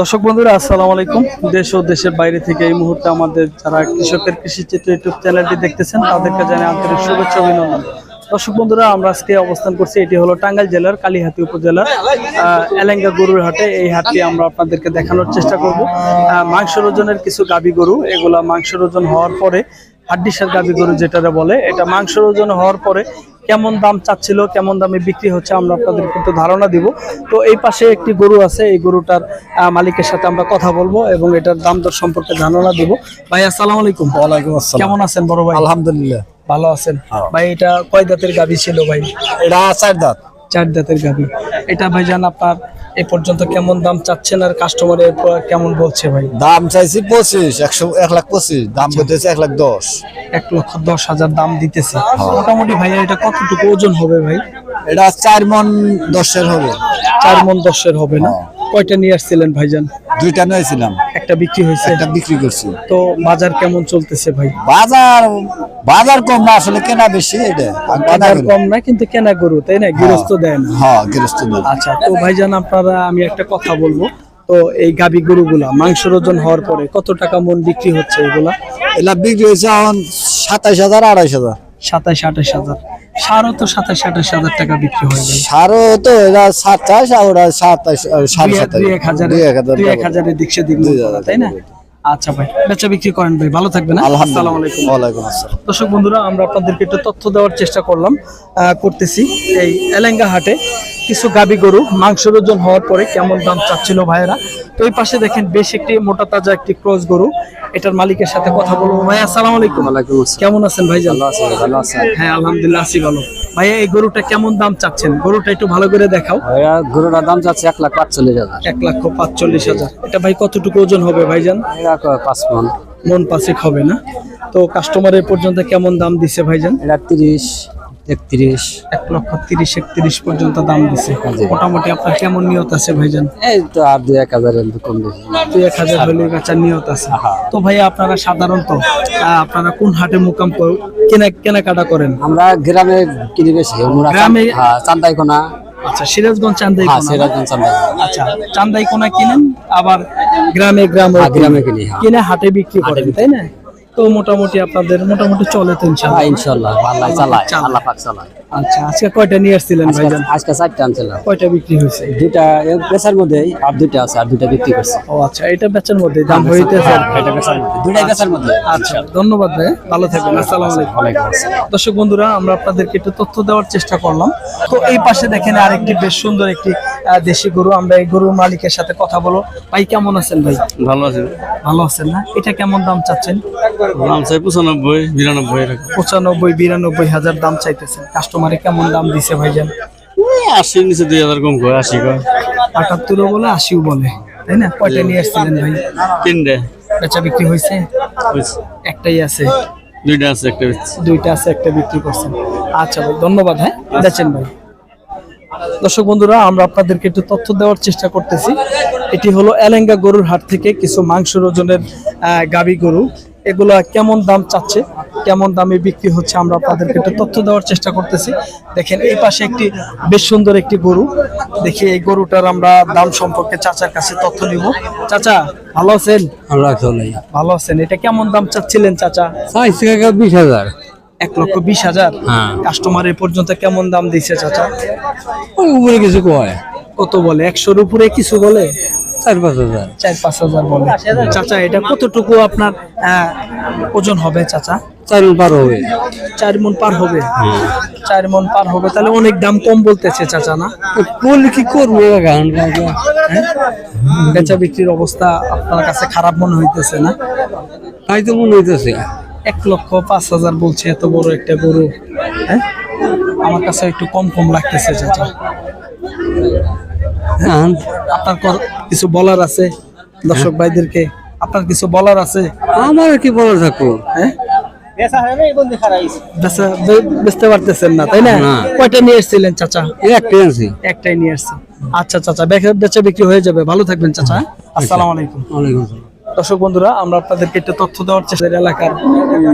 দর্শক বন্ধুরা আসসালামু আলাইকুম। দেশ ও দেশের বাইরে থেকে এই মুহূর্তে আমাদের যারা কৃষকের কৃষি চিত্র ইউটিউব চ্যানেলটি দেখতেছেন তাদেরকে জানাই আন্তরিক শুভেচ্ছা অভিনন্দন। দর্শক বন্ধুরা আমরা আজকে অবস্থান করছি এটি হলো টাঙ্গাইল জেলার কালীহাতি উপজেলার এলেঙ্গা গরুর হাটে। এই হাটটি আমরা আপনাদেরকে দেখানোর চেষ্টা করব। আহ, মাংসের ওজনের কিছু গাবি গরু এগুলা মাংসের ওজন হওয়ার পরে হাড্ডিসার গাবি গরু যেটা বলে এটা মাংসের ওজন হওয়ার পরে কেমন দাম চাচ্ছিল কেমন দামে বিক্রি হচ্ছে আমরা আপনাদেরকে একটু ধারণা দিব। তো এই পাশে একটি গরু আছে এই গরুটার মালিকের সাথে আমরা কথা বলব এবং এটার দাম দর সম্পর্কে ধারণা দিব। ভাই আসসালামু আলাইকুম। ওয়ালাইকুম আসসালাম। কেমন আছেন বড় ভাই? আলহামদুলিল্লাহ। ভালো আছেন? ভাই এটা কয় দাঁতের গাবি ছিল ভাই? এটা চার দাঁত। চার দাঁতের গাবি এটা ভাই ভাইজান আপনার এ পর্যন্ত কেমন দাম চাচ্ছেন আর কাস্টমারের কেমন বলছে ভাই? দাম চাইছি পঁচিশ একশো এক লাখ পঁচিশ দাম বলতেছে এক লাখ দশ। এক লক্ষ দশ হাজার দাম দিতেছে। মোটামুটি ভাইয়া এটা কতটুকু ওজন হবে ভাই? এটা চার মন দশের হবে। চার মন দশের হবে না? কয়টা নিয়ে আসছিলেন ভাইজান? দুইটা নিয়েছিলাম একটা বিক্রি হয়েছে। একটা বিক্রি করছি। তো বাজার কেমন চলতেছে ভাই? বাজার বাজার কম না আসলে কেনা বেশি এটা। বাজার কম না কিন্তু কেনা গরু তাই না? গৃহস্থ দেয় না হ্যাঁ গৃহস্থ লোক। আচ্ছা তো ভাইজান আপনারা আমি একটা কথা বলব। তো এই গাবি গরুগুলা মাংসের ওজন হওয়ার পরে কত টাকা মন বিক্রি হচ্ছে এগুলা? এগুলা বিক্রি হয়েছে এখন সাতাইশ হাজার আড়াইশ হাজার। সাতাশ আঠাশ হাজার। সারও তো সাতাশ আঠাশ হাজার টাকা বিক্রি হয়ে যায়। সারও তো এরা সাতাশ আর ওরা সাতাশ সাড়ে এক- সাতাশ। এক হাজার এক। হাজারের দিক সেদিক তাই না? আচ্ছা ভাই বেচা বিক্রি করেন ভাই ভালো থাকবেন হ্যাঁ? আসসালামু আলাইকুম। ওয়ালাইকুম আসসালাম। দর্শক বন্ধুরা আমরা আপনাদেরকে একটু তথ্য দেওয়ার চেষ্টা করলাম আহ, করতেছি এই এলেঙ্গা হাটে। কিছু গাবি গরু মাংসের ওজন হওয়ার পরে কেমন দাম চাচ্ছিল ভাইয়েরা? তো এই পাশে দেখেন বেশ একটি মোটা তাজা একটি ক্রস গরু। এটার মালিকের সাথে কথা বলব। ভাই আসসালামু আলাইকুম। কেমন আছেন ভাই ভালো আছেন ভালো আছেন হ্যাঁ আলহামদুলিল্লাহ আছি ভালো। ভাইয়া এই গরুটা কেমন দাম চাচ্ছেন? গরুটা একটু ভালো করে দেখাও। ভাইয়া গরুটার দাম যাচ্ছে এক লাখ পাঁচচল্লিশ হাজার। এক লক্ষ পাঁচচল্লিশ হাজার। এটা ভাই কতটুকু ওজন হবে ভাইজান পাঁচ মন। মন পাঁচেক হবে না। তো কাস্টমারের পর্যন্ত কেমন দাম দিছে ভাইজান এটা তিরিশ। একত্রিশ। এক লক্ষ তিরিশ একত্রিশ পর্যন্ত দাম দিছে। মোটামুটি আপনার কেমন নিয়ত আছে ভাইজান? এই তো আর দুই এক হাজার কম বেশি। দুই এক হাজার হলে বেচার নিয়ত আছে। তো ভাইয়া আপনারা সাধারণত আপনারা কোন হাটে মুকাম কেনা কেনাকাটা করেন? আমরা গ্রামে কিনি বেশি গ্রামে- হ্যাঁ চান্দাই কোনা আচ্ছা সিরাজগঞ্জ চান্দাই হ্যাঁ সেরকম চান্দাই আচ্ছা চান্দাই কোনা কিনেন আবার গ্রামে গ্রামে হ্যাঁ, গ্রামে কিনি, হ্যাঁ। কিনে হাটে বিক্রি করেন তাই না? তো মোটামুটি আপনাদের মোটামুটি চলে তো ইনশাআল্লাহ। হ্যাঁ আল্লাহ চালায়। আল্লাহ পাক চালায়। আচ্ছা আজকে কয়টা নিয়ে আসছিলেন ভাইজান? আজকে চারটা আনছিলাম। কয়টা বিক্রি হয়েছে? দুইটা পেশার মধ্যেই আর দুইটা আছে আর দুইটা বিক্রি করছে। ও আচ্ছা এটা বেচার মধ্যে দাম হইতেছে এটা পেশার মধ্যে পেশার মধ্যে আচ্ছা ধন্যবাদ ভাই ভালো থাকবেন আসসালামু আলাইকুম। ওয়ালাইকুম আসসালাম। দর্শক বন্ধুরা আমরা আপনাদেরকে একটু তথ্য দেওয়ার চেষ্টা করলাম। তো এই পাশে দেখেন আরেকটি বেশ সুন্দর একটি দেশি গরু আমরা এই গরুর মালিকের সাথে কথা বলো। ভাই কেমন আছেন ভাই? ভালো আছেন ভালো আছেন না? এটা কেমন দাম চাচ্ছেন? দাম চাই পঁচানব্বই বিরানব্বই পঁচানব্বই বিরানব্বই হাজার দাম চাইতেছেন। কাস্টমারে কেমন দাম দিছে ভাইজান? আশির নিচে দুই হাজার কম কয় আশি কয়। আটাত্তরও বলে আশিও বলে। তাই না? কয়টা নিয়ে আসছিলেন ভাই? তিনটে। বেচা বিক্রি হয়েছে। একটাই আছে। দুইটা আছে একটা দুইটা আছে একটা বিক্রি করছেন। আচ্ছা ভাই ধন্যবাদ হ্যাঁ? দেখছেন ভাই। দর্শক বন্ধুরা আমরা আপনাদেরকে একটু তথ্য দেওয়ার চেষ্টা করতেছি। এটি হলো এলেঙ্গা গরুর হাট থেকে কিছু মাংস ওজনের গাবি গরু। এগুলা কেমন দাম চাচ্ছে কেমন দামে বিক্রি হচ্ছে আমরা আপনাদেরকে একটু তথ্য দেওয়ার চেষ্টা করতেছি। দেখেন এই পাশে একটি বেশ সুন্দর একটি গরু। দেখি এই গরুটার আমরা দাম সম্পর্কে চাচার কাছে তথ্য নিব। চাচা ভালো আছেন? ভালো। আছেন। এটা কেমন দাম চাচ্ছিলেন চাচা? বিশ হাজার। এক লক্ষ বিশ হাজার। হ্যাঁ। কাস্টমার এ পর্যন্ত কেমন দাম দিছে চাচা? উপরে কিছু কয়? কত বলে? একশোর উপরে কিছু বলে? চার পাঁচ হাজার। চার পাঁচ হাজার বলে। চাচা এটা কতটুকু আপনার ওজন হবে চাচা? চার পার হবে। চার মন পার হবে। চার মন পার হবে তাহলে অনেক দাম কম বলতেছে চাচা না? বললে কি করব কাকা বেচা বিক্রির অবস্থা আপনার কাছে খারাপ মনে হইতেছে না? তাই তো মনে হইতেছে। এক লক্ষ পাঁচ হাজার বলছে এত বড় একটা গরু। হ্যাঁ? আমার কাছে একটু কম কম লাগতেছে চাচা। এখন আপনার কিছু বলার আছে? দর্শক ভাইদেরকে আপনার কিছু বলার আছে? আমার কি বলার থাকব? হ্যাঁ? বেচা- বে- বেচতে পারতেছেন না তাই না। কয়টা নিয়ে এসেছিলেন চাচা? একটাই আছি একটাই নিয়ে আচ্ছা চাচা বেচা বেচা বিক্রি হয়ে যাবে। ভালো থাকবেন চাচা হ্যাঁ? আসসালামু আলাইকুম। ওয়ালাইকুম আসসালাম। দর্শক বন্ধুরা আমরা আপনাদেরকে একটু তথ্য দেওয়ার চেষ্টা এলাকার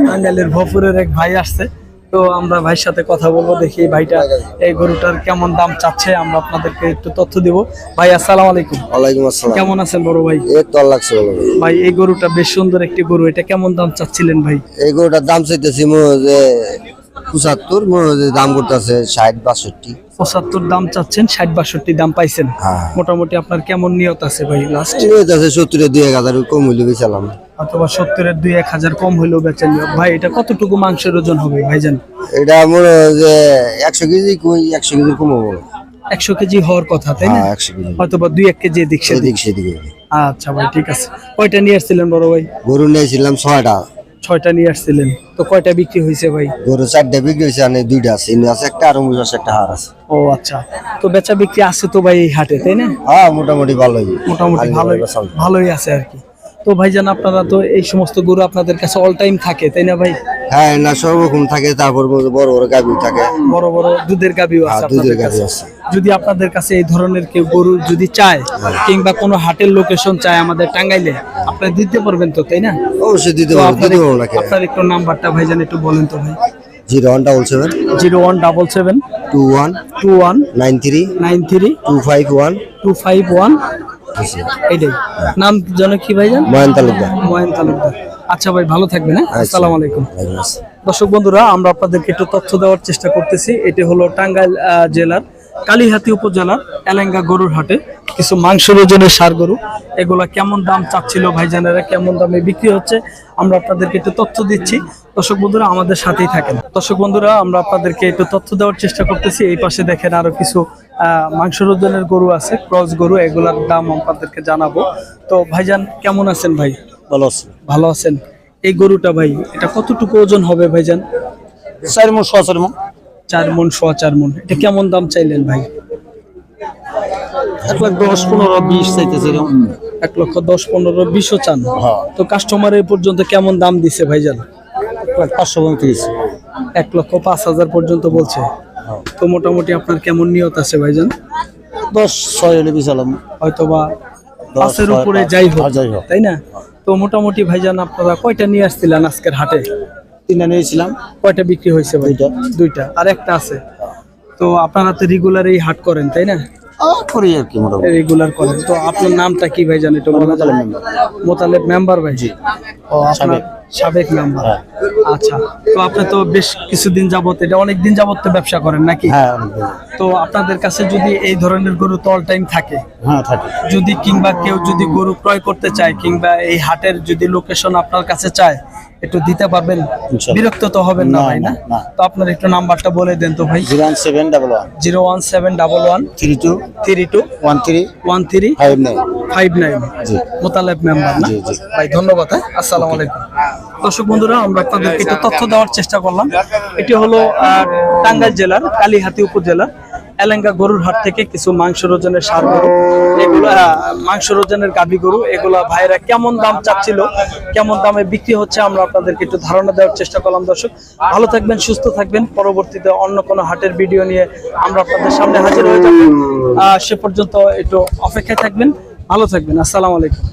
টাঙ্গাইলের ভপুরের এক ভাই আসছে। তো আমরা ভাইয়ের সাথে কথা বলব দেখি ভাইটা এই গরুটার কেমন দাম চাচ্ছে আমরা আপনাদেরকে একটু তথ্য দিব। ভাই আসসালামু আলাইকুম। ওয়ালাইকুম আসসালাম। কেমন আছেন বড় ভাই? এই তো লাগছে বলো ভাই ভাই এই গরুটা বেশ সুন্দর একটি গরু এটা কেমন দাম চাচ্ছিলেন ভাই? এই গরুটার দাম চাইতেছি যে পঁচাত্তর যে দাম করতেছে ষাট বাষট্টি। পঁচাত্তর দাম চাচ্ছেন ষাট বাষট্টি দাম পাইছেন। হ্যাঁ। মোটামুটি আপনার কেমন নিয়ত আছে ভাই লাস্ট আছে সত্তরের দুই এক হাজার কম হইলে বেচালাম অথবা সত্তরের দুই এক হাজার কম হইলেও বেচেন নিয়ত। ভাই এটা কতটুকু মাংসের ওজন হবে ভাইজান? এটা মনে যে একশো কেজি কই একশো কেজি কম হব একশো কেজি হওয়ার কথা তাই না? হ্যাঁ হয়তোবা দুই এক কেজি এদিক সেদিক। সেদিকে। আচ্ছা ভাই ঠিক আছে। কয়টা নিয়ে আসছিলেন বড় ভাই? গরু নিয়েছিলাম ছয়টা। ছয়টা নিয়ে আসছিলেন। তো কয়টা বিক্রি হয়েছে ভাই? গরু চারটা বিক্রি হয়েছে আর দুইটা আছে ইনি আছে একটা আর মুজ আছে একটা হার আছে। ও আচ্ছা। তো বেচা বিক্রি আছে তো ভাই এই হাটে তাই না? হ্যাঁ মোটামুটি ভালোই। মোটামুটি ভালোই ভালোই আছে আর কি। তো ভাইজান আপনারা তো এই সমস্ত গরু আপনাদের কাছে অল টাইম থাকে তাই না ভাই? হ্যাঁ না সর্বরকম থাকে তারপর বড় বড় গাভি থাকে। বড় বড় দুধের গাবিও আছে হ্যাঁ, দুধের আপনাদের গাভী কাছে। আছে। যদি আপনাদের কাছে এই ধরনের কেউ গরু যদি চায় কিংবা কোনো হাটের লোকেশন চায় আমাদের টাঙ্গাইলে আপনি দিতে পারবেন তো তাই না? অবশ্যই দিতে পারব আপনার একটু নাম্বারটা ভাইজান একটু বলেন তো ভাই। Zero one double seven zero one double seven two one two one nine three nine three two five one two five one. এইটাই। নাম যেন কি ভাইজান? ময়ন তালুকদার। ময়ন তালুকদার। আচ্ছা ভাই ভালো থাকবেন হ্যাঁ? আসসালামু আলাইকুম। ওয়ালাইকুম দর্শক বন্ধুরা আমরা আপনাদেরকে একটু তথ্য দেওয়ার চেষ্টা করতেছি। এটি হলো টাঙ্গাইল জেলার কালীহাতি উপজেলার এলেঙ্গা গরুর হাটে কিছু মাংস ওজনের সার গরু। এগুলা কেমন দাম চাচ্ছিল ভাইজানেরা কেমন দামে বিক্রি হচ্ছে আমরা আপনাদেরকে একটু তথ্য দিচ্ছি। দর্শক বন্ধুরা আমাদের সাথেই থাকেন। দর্শক বন্ধুরা আমরা আপনাদেরকে একটু তথ্য দেওয়ার চেষ্টা করতেছি। এই পাশে দেখেন আরও কিছু আহ, মাংস ওজনের গরু আছে ক্রস গরু এগুলার দাম আপনাদেরকে জানাব। তো ভাইজান কেমন আছেন ভাই? ভালো আছে। ভালো আছেন? এই গরুটা ভাই এটা কতটুকু ওজন হবে ভাইজান? চার মন চার মন। চার মন সোয়া চার মন এটা কেমন দাম চাইলেন ভাই? এক লাখ দশ পনেরো বিশ চাইতেছে এক লক্ষ দশ পনেরো বিশও চান। হ্যাঁ। তো কাস্টমার এই পর্যন্ত কেমন দাম দিছে ভাইজান? এক লাখ পাঁচশো পঁয়ত্রিশ। এক লক্ষ পাঁচ হাজার পর্যন্ত বলছে। তো মোটামুটি আপনার কেমন নিয়ত আছে ভাইজান? দশ ছয় হলে বেচালাম হয়তোবা দশ, পাঁচের উপরে যাই হোক হ্যাঁ, যাই হোক। তাই না? তো মোটামুটি ভাইজান আপনারা কয়টা নিয়ে আসছিলেন আজকের হাটে? তিনটা নিয়েছিলাম। কয়টা বিক্রি হয়েছে দুইটা। দুইটা। আর একটা আছে। তো আপনারা তো রেগুলার এই হাট করেন তাই না? করি আর কি মোটামুটি। রেগুলার করেন। তো আপনার নামটা কি ভাই জানেন মোতালেব মেম্বার ভাই? জি। ও আপনার সাবেক। মেম্বার হ্যাঁ। আচ্ছা। তো আপনি তো বেশ কিছুদিন যাবত এটা অনেক দিন যাবত তো ব্যবসা করেন নাকি? হ্যাঁ। তো আপনাদের কাছে যদি এই ধরনের গরু তো অল টাইম হ্যাঁ থাকে। যদি কিংবা কেউ যদি গরু ক্রয় করতে চায় কিংবা এই হাটের যদি লোকেশন আপনার কাছে চায় একটু দিতে পারবেন বিরক্ত তো হবেন না ভাই না। তো আপনার একটু নাম্বারটা বলে দেন তো ভাই। Zero one seven double one. Zero one seven double one. Three two. Three two. One three. One three. Five nine. Five nine Motaleb member না? জি, জি। ভাই ধন্যবাদ হ্যাঁ? আসসালামু আলাইকুম। দর্শক বন্ধুরা আমরা আপনাদেরকে একটু তথ্য দেওয়ার চেষ্টা করলাম। এটি হলো টাঙ্গাইল জেলার কালীহাতি উপজেলার এলেঙ্গা গরুর হাট থেকে কিছু মাংস ওজনের সার গরু। এগুলো মাংস ওজনের গাভী গরু, এগুলা ভাইরা কেমন দাম চাচ্ছিল, কেমন দামে বিক্রি হচ্ছে আমরা আপনাদেরকে একটু ধারণা দেওয়ার চেষ্টা করলাম দর্শক। ভালো থাকবেন, সুস্থ থাকবেন। পরবর্তীতে অন্য কোনো হাটের ভিডিও নিয়ে আমরা আপনাদের সামনে হাজির হয়ে যাব। সে পর্যন্ত একটু অপেক্ষায় থাকবেন। ভালো থাকবেন। আসসালামু আলাইকুম।